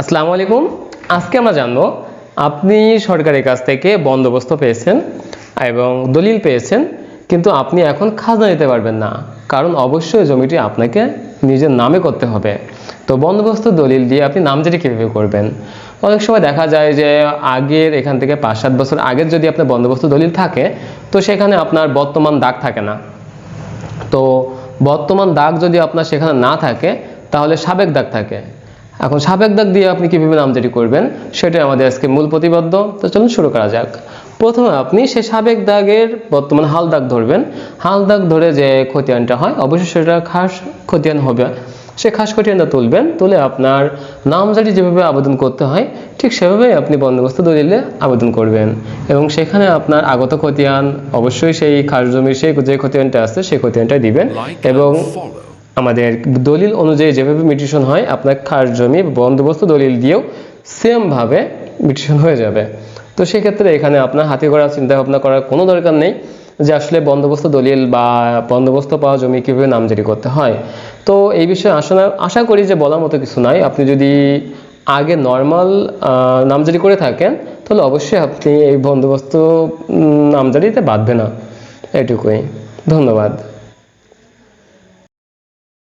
আসসালামু আলাইকুম। আজকে আমরা জানব, আপনি সরকারের কাছ থেকে বন্দোবস্ত পেয়েছেন এবং দলিল পেয়েছেন, কিন্তু আপনি এখন খাজনা দিতে পারবেন না। কারণ অবশ্যই জমিটি আপনাকে নিজের নামে করতে হবে। তো বন্দোবস্ত দলিল দিয়ে আপনি নাম নামজারি কীভাবে করবেন? অনেক সময় দেখা যায় যে আগের, এখান থেকে পাঁচ সাত বছর আগের যদি আপনার বন্দোবস্ত দলিল থাকে, তো সেখানে আপনার বর্তমান দাগ থাকে না। তো বর্তমান দাগ যদি আপনার সেখানে না থাকে, তাহলে সাবেক দাগ থাকে। এখন সাবেক দাগ দিয়ে আপনি কীভাবে নামজারি করবেন সেটাই আমাদের আজকে মূল প্রতিবদ্ধ তো চলুন শুরু করা যাক। প্রথমে আপনি সেই সাবেক দাগের বর্তমান হাল দাগ ধরবেন। হাল দাগ ধরে যে খতিয়ানটা হয় অবশ্যই সেটা খাস খতিয়ান হবে। সে খাস খতিয়ানটা তুলবেন তুলে আপনার নামজারি যেভাবে আবেদন করতে হয় ঠিক সেভাবেই আপনি বন্দোবস্ত দলিলে আবেদন করবেন। এবং সেখানে আপনার আগত খতিয়ান অবশ্যই সেই খাস জমির সেই যে খতিয়ানটা আছে সেই খতিয়ানটা দিবেন। এবং. আমাদের দলিল অনুযায়ী যেভাবে মিটিশন হয়, আপনার খাস জমি বন্দোবস্ত দলিল দিয়েও সেমভাবে মিটিশন হয়ে যাবে। তো সেক্ষেত্রে এখানে আপনার হাতে করার চিন্তা ভাবনা করার কোনো দরকার নেই যে আসলে বন্দোবস্ত দলিল বা বন্দোবস্ত পাওয়া জমি কীভাবে নামজারি করতে হয়। তো এই বিষয়ে আসলে আশা করি যে বলার মতো কিছু নাই। আপনি যদি আগে নর্মাল নামজারি করে থাকেন, তাহলে অবশ্যই আপনি এই বন্দোবস্ত নামজারিতে বাঁধবে না। এটুকুই। ধন্যবাদ।